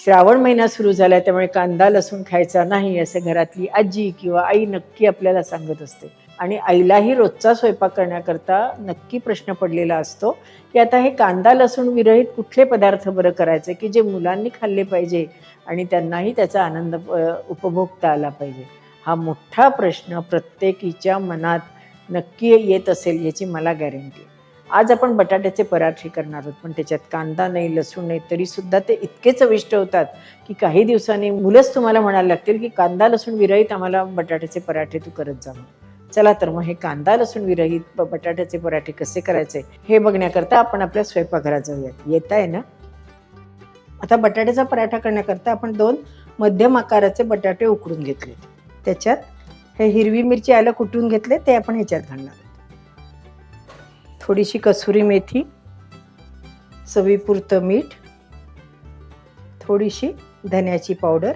श्रावण महिना सुरू झाला त्यामुळे कांदा लसूण खायचा नाही असं घरातली आजी किंवा आई नक्की आपल्याला सांगत असते. आणि आईलाही रोजचा स्वयंपाक करण्याकरता नक्की प्रश्न पडलेला असतो की आता हे कांदा लसूण विरहित कुठले पदार्थ बरं करायचे की जे मुलांनी खाल्ले पाहिजे आणि त्यांनाही त्याचा आनंद उपभोगता आला पाहिजे? हा मोठा प्रश्न प्रत्येकीच्या मनात नक्की येत असेल याची मला गॅरंटी आज आपण बटाट्याचे पराठे करणार आहोत पण त्याच्यात कांदा नाही लसूण नाही तरीसुद्धा ते इतके चविष्ट होतात की काही दिवसांनी मुलंच तुम्हाला म्हणायला लागतील की कांदा लसूण विरहित आम्हाला बटाट्याचे पराठे तू करत जा चला तर मग हे कांदा लसूण विरहित बटाट्याचे पराठे कसे करायचे हे बघण्याकरता आपण आपल्या स्वयंपाकघरात जाऊयात. येत आहे ना? आता बटाट्याचा पराठा करण्याकरता आपण दोन मध्यम आकाराचे बटाटे उकडून घेतले. त्याच्यात हे हिरवी मिरची आलं कुटून घेतले ते आपण ह्याच्यात घालणार आहोत. थोडीशी कसुरी मेथी चवीपुरतं मीठ थोडीशी धन्याची पावडर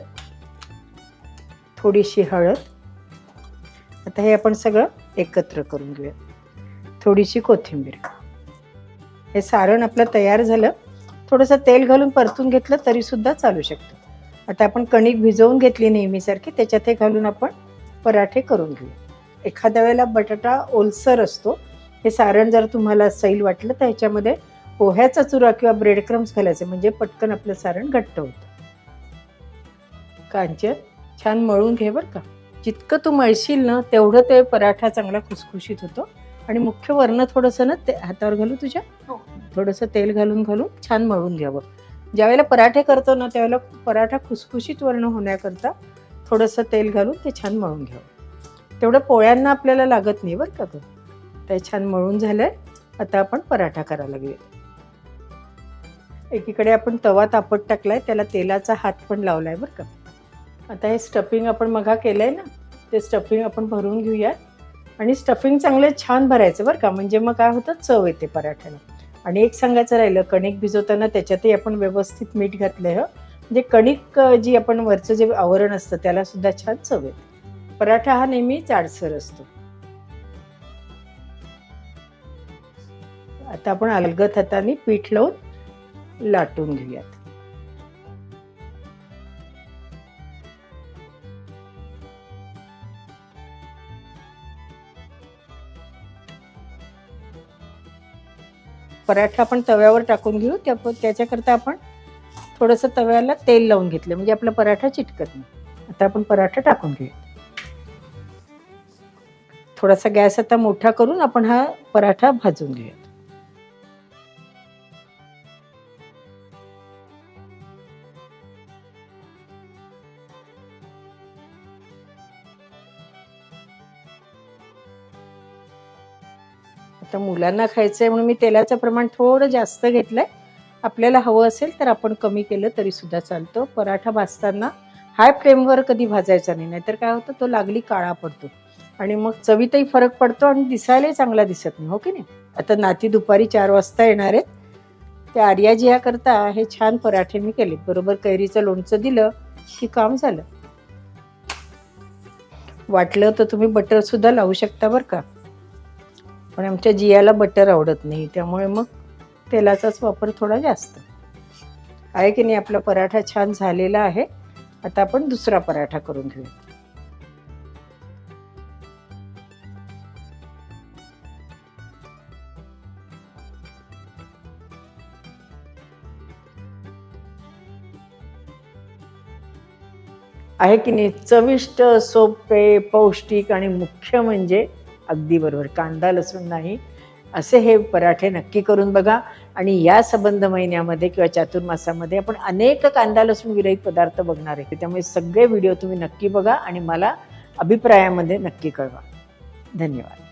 थोडीशी हळद. आता हे आपण सगळं एकत्र करून घेऊया. थोडीशी कोथिंबीर. हे सारण आपलं तयार झालं. थोडंसं तेल घालून परतून घेतलं तरीसुद्धा चालू शकतं. आता आपण कणिक भिजवून घेतली नेहमीसारखी त्याच्यात हे घालून आपण पराठे करून घेऊया. एखाद्या वेळेला बटाटा ओलसर असतो हे सारण जर तुम्हाला सैल वाटलं तर ह्याच्यामध्ये पोह्याचा चुरा किंवा ब्रेड क्रम्स घालायचे. म्हणजे पटकन आपलं सारण घट्ट होतं. कांचन छान मळून घे बरं का. जितकं तू मळशील ना तेवढं ते पराठा चांगला खुसखुशीत होतो. आणि मुख्य वर्ण थोडंसं ना ते हातावर घालू तुझ्या. हो. थोडंसं तेल घालून घालून छान मळून घ्यावं. ज्यावेळेला पराठे करतो ना त्यावेळेला पराठा खुसखुशीत वर्ण होण्याकरता थोडंसं तेल घालून ते छान मळून घ्यावं. तेवढं पोळ्यांना आपल्याला लागत नाही बरं का ते छान मळून झालंय. आता आपण पराठा करायला लागूया एकीकडे आपण तवा तापत टाकलाय त्याला तेलाचा हात पण लावलाय बरं का. आता हे स्टफिंग आपण मघा केलंय ना ते स्टफिंग आपण भरून घेऊया आणि स्टफिंग चांगलं छान भरायचं बरं का म्हणजे मग काय होतं चव येते पराठ्याला. आणि एक सांगायचं राहिलं कणिक भिजवताना त्याच्यातही आपण व्यवस्थित मीठ घातलं आहे म्हणजे कणिक जी आपण वरचं जे आवरण असतं त्याला सुद्धा छान चव येते. पराठा हा नेहमी जाडसर असतो. आता आपण अलगत हाताने पीठ लावून लाटून घेऊयात. पराठा आपण तव्यावर टाकून घेऊ. त्या त्याच्याकरता आपण थोडंसं तव्याला तेल लावून घेतलं. म्हणजे आपला पराठा चिटकत नाही. आता आपण पराठा टाकून घेऊ थोडासा गॅस आता मोठा करून आपण हा पराठा भाजून घेऊया आता मुलांना खायचं आहे म्हणून मी तेलाचं प्रमाण थोडं जास्त घेतलं आहे आपल्याला हवं असेल तर आपण कमी केलं तरी सुद्धा चालतं. पराठा भाजताना हाय फ्लेमवर कधी भाजायचा नाही नाहीतर काय होतं तो लागली काळा पडतो. आणि मग चवीतही फरक पडतो आणि दिसायलाही चांगला दिसत नाही हो की नाही? आता नाती दुपारी चार वाजता येणार आहेत. त्या आर्याजिया करता हे छान पराठे मी केले. बरोबर कैरीचं लोणचं दिलं की काम झालं. वाटलं तर तुम्ही बटर सुद्धा लावू शकता बरं का. पण आमच्या जियाला बटर आवडत नाही त्यामुळे मग तेलाचाच वापर थोडा जास्त. आहे की नाही आपला पराठा छान झालेला आहे. आता आपण दुसरा पराठा करून घेऊया आहे की नाही चविष्ट सोपे पौष्टिक आणि मुख्य म्हणजे अगदी बरोबर. कांदा लसूण नाही. असे हे पराठे नक्की करून बघा. आणि या संबंध महिन्यामध्ये किंवा चातुर्मासामध्ये आपण अनेक कांदा लसूण विरहित पदार्थ बघणार आहे. त्यामुळे सगळे व्हिडिओ तुम्ही नक्की बघा आणि मला अभिप्रायामध्ये नक्की कळवा. धन्यवाद.